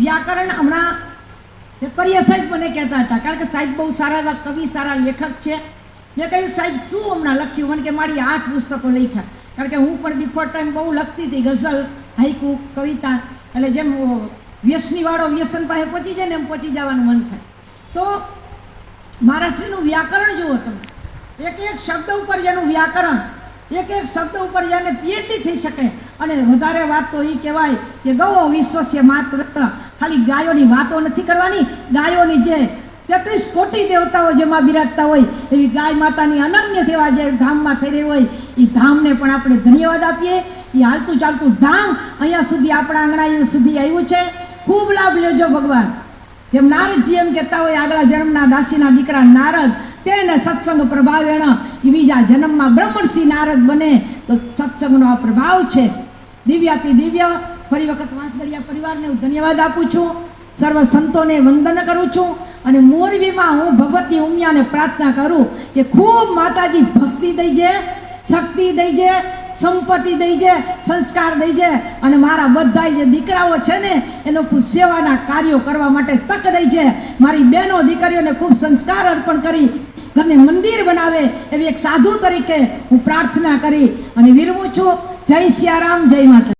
વ્યાકરણ હમણાં કરીએ સાહેબ મને કહેતા હતા, કારણ કે સાહેબ બહુ સારા એવા કવિ, સારા લેખક છે. મેં કહ્યું, સાહેબ, શું હમણાં લખ્યું? મને કે, મારી આઠ પુસ્તકો લખ્યા. કારણ કે હું પણ બિફોર ટાઈમ બહુ લખતી હતી, ગઝલ હાઈકુ કવિતા. એટલે જેમ વ્યસનીવાળો વ્યસન પાસે પહોંચી જાય ને એમ પહોંચી જવાનું મન થાય. તો મહારાષ્ટ્રનું વ્યાકરણ જુઓ તમે. એક એક શબ્દ ઉપર જેનું વ્યાકરણ, એક એક શબ્દ ઉપર જેને પીએચડી થઈ શકે અને વધારે વાત તો એ કહેવાય કે ગૌ વિશ્વ છે માત્ર. ખાલી ગાયોની વાતો નથી કરવાની. ગાયોની જે તેત્રીસ કોટી દેવતાઓ જેમાં બિરાજતા હોય, એવી ગાય માતાની અનન્ય સેવા જે ધામમાં થઈ રહી હોય એ ધામને પણ આપણે ધન્યવાદ આપીએ. એ હાલતું ચાલતું ધામ અહીંયા સુધી આપણા આંગણા સુધી આવ્યું છે. ખૂબ લાભ લેજો ભગવાન. જેમ નારદજી એમ કહેતા હોય, આગલા જન્મના દાસીના દીકરા નારદ, તેને સત્સંગ પ્રભાવેણ. એ બીજા જન્મમાં બ્રહ્મણસિંહ નારદ બને, તો સત્સંગનો આ પ્રભાવ છે. દિવ્યાતિ દિવ્ય. ફરી વખત વાંસદળિયા પરિવારને હું ધન્યવાદ આપું છું. સર્વ સંતોને વંદન કરું છું. અને મોરબીમાં હું ભગવતી ઉમિયાને પ્રાર્થના કરું કે ખૂબ માતાજી ભક્તિ દઈ છે શક્તિ દઈ છે સંપત્તિ દઈ છે સંસ્કાર દઈ છે અને મારા બધા જે દીકરાઓ છે ને, એ લોકો સેવાના કાર્યો કરવા માટે તક દઈજે મારી બહેનો દીકરીઓને ખૂબ સંસ્કાર અર્પણ કરી, ઘરને મંદિર બનાવે એવી એક સાધુ તરીકે હું પ્રાર્થના કરી અને વિરવું છું. જય સિયારામ જય માતા